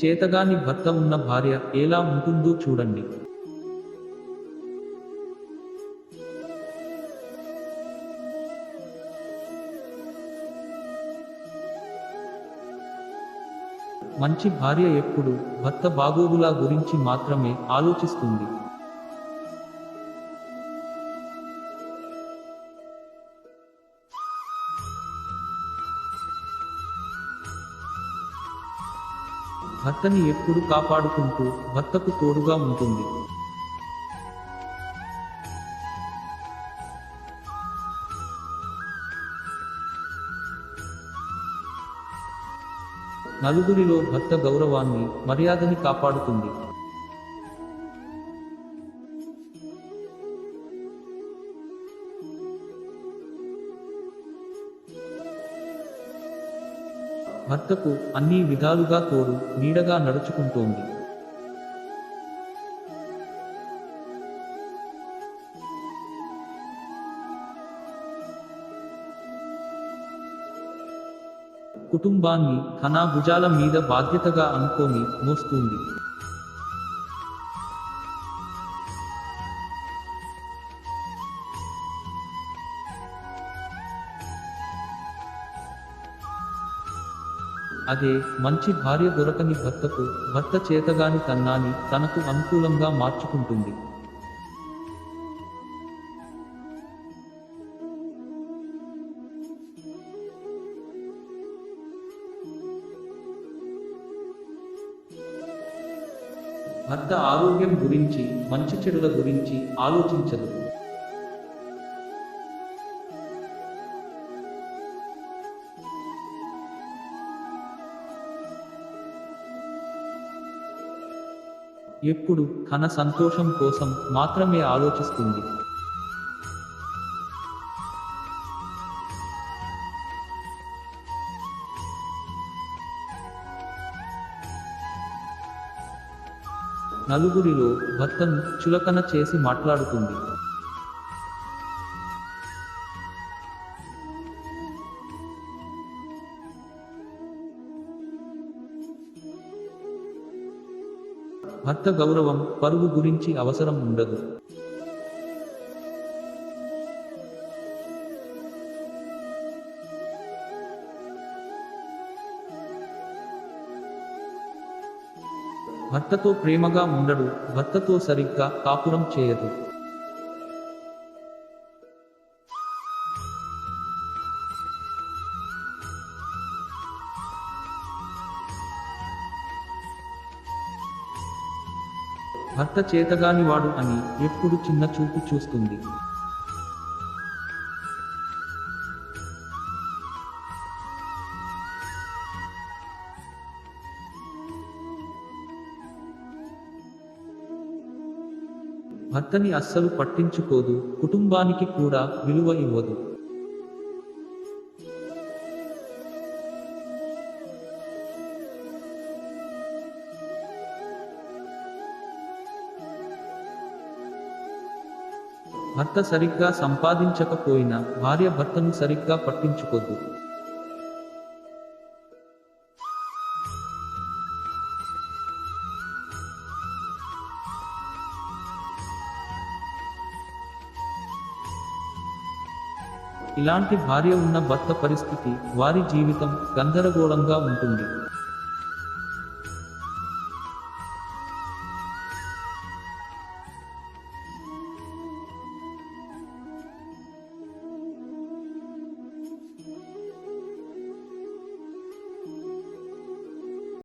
చేతగాని భర్త ఉన్న భార్య ఎలా ఉంటుందో చూడండి. మంచి భార్య ఎప్పుడు భర్త బాగోగుల గురించి మాత్రమే ఆలోచిస్తుంది. భర్తని ఎప్పుడు కాపాడుకుంటూ భర్తకు తోడుగా ఉంటుంది. నలుగురిలో భర్త గౌరవాన్ని మర్యాదని కాపాడుతుంది. భర్తకు అన్ని విధాలుగా తోడు నీడగా నడుచుకుంటోంది. కుటుంబాన్ని తన భుజాల మీద బాధ్యతగా అనుకోని మోస్తుంది. అదే మంచి భార్య దొరకని భర్తకు భర్త చేతగాని తన్నాని తనకు అనుకూలంగా మార్చుకుంటుంది. భర్త ఆరోగ్యం గురించి మంచి చెడుల గురించి ఆలోచించదు. ఎప్పుడు తన సంతోషం కోసం మాత్రమే ఆలోచిస్తుంది. నలుగురిలో భర్తను చులకన చేసి మాట్లాడుతుంది. భర్త గౌరవం పరువు గురించి అవసరం ఉండదు. భర్తతో ప్రేమగా ఉండడు భర్తతో సరిగ్గా కాపురం చేయదు. భర్త చేతగాని వాడు అని ఎప్పుడు చిన్న చూపు చూస్తుంది. భర్తని అస్సలు పట్టించుకోదు కుటుంబానికి కూడా విలువ ఇవ్వదు. భర్త సరిగ్గా సంపాదించకపోయినా భార్య భర్తను సరిగ్గా పట్టించుకోదు. ఇలాంటి భార్య ఉన్న భర్త పరిస్థితి వారి జీవితం గందరగోళంగా ఉంటుంది.